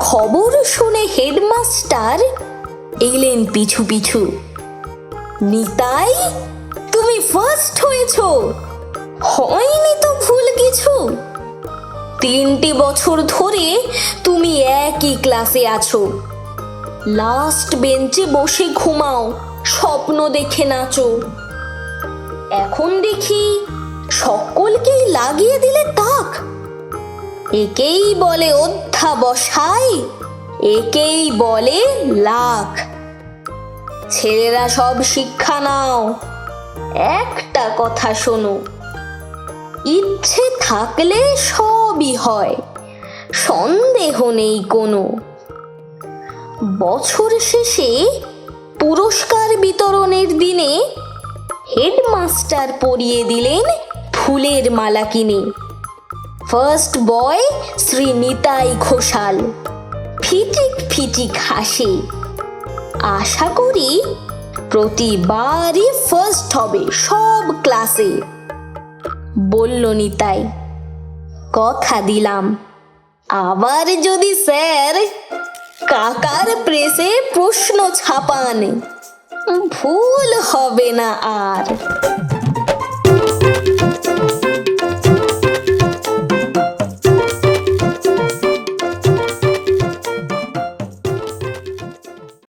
খবর শুনে হেডমাস্টার এলেন পিছু পিছু। নিতাই, তুমি ফার্স্ট হয়েছো। হয়নি তো ভুল কিছু। তিনটি বছর ধরে তুমি একই ক্লাসে আছো। লাস্ট বেঞ্চে বসে ঘুমাও, স্বপ্ন দেখে নাচো। এখন দেখি সকলকেই লাগিয়ে দিলে তাক। একেই বলে অধ্যাবসায়, একেই বলে লাখ। ছেলেরা সব শিক্ষা নাও, একটা কথা শোনো। ইচ্ছে থাকলে সবই হয়, সন্দেহ নেই কোনো। বছর শেষে পুরস্কার বিতরণের দিনে হেডমাস্টার পরিয়ে দিলেন ফুলের মালা কিনে। ফার্স্ট বয় শ্রী নিতাই ঘোষাল ফিটিক ফিটিক হাসে। আশা করি প্রতিবারই ফার্স্ট হবে সব ক্লাসে বলল নিতাই, কথা দিলাম। আবার যদি স্যার কাকার প্রেসে প্রশ্ন ছাপান, ভুল হবে না আর।